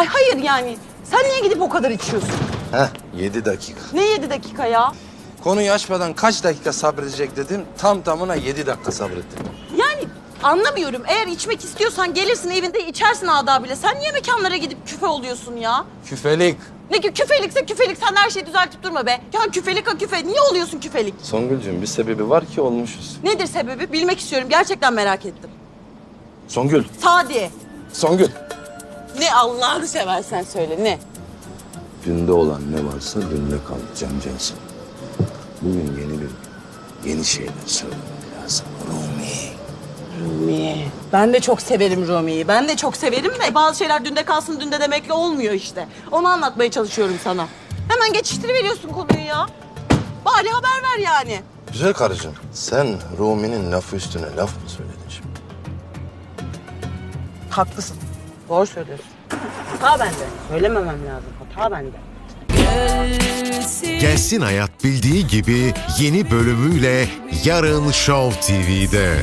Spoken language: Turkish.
Ay hayır yani. Sen niye gidip o kadar içiyorsun? Heh 7 dakika. Ne yedi dakika ya? Konuyu açmadan kaç dakika sabredecek dedim. Tam tamına 7 dakika sabrettim. Yani anlamıyorum. Eğer içmek istiyorsan gelirsin evinde içersin adabıyla. Sen niye mekanlara gidip küfe oluyorsun ya? Küfelik. Ne ki küfelikse küfelik. Sen her şeyi düzeltip durma be. Ya küfelik ha küfe. Niye oluyorsun küfelik? Songülcüğüm bir sebebi var ki olmuşuz. Nedir sebebi? Bilmek istiyorum. Gerçekten merak ettim. Songül. Sadi. Songül. Ne Allah'ını seversen söyle ne? Dünde olan ne varsa dünde kal Can Cansın. Bugün yeni bir yeni şeyler söylemek lazım. Rumi. Rumi. Ben de çok severim Rumi'yi. Ben de çok severim de bazı şeyler dünde kalsın dünde demekle olmuyor işte. Onu anlatmaya çalışıyorum sana. Hemen geçiştiriveriyorsun konuyu ya. Bari haber ver yani. Güzel karıcığım. Sen Rumi'nin lafı üstüne laf mı söyledin şimdi? Haklısın. Doğru söylüyorsun. Hata bende. Söylememem lazım. Hata bende. Gelsin Hayat bildiği gibi yeni bölümüyle yarın Show TV'de.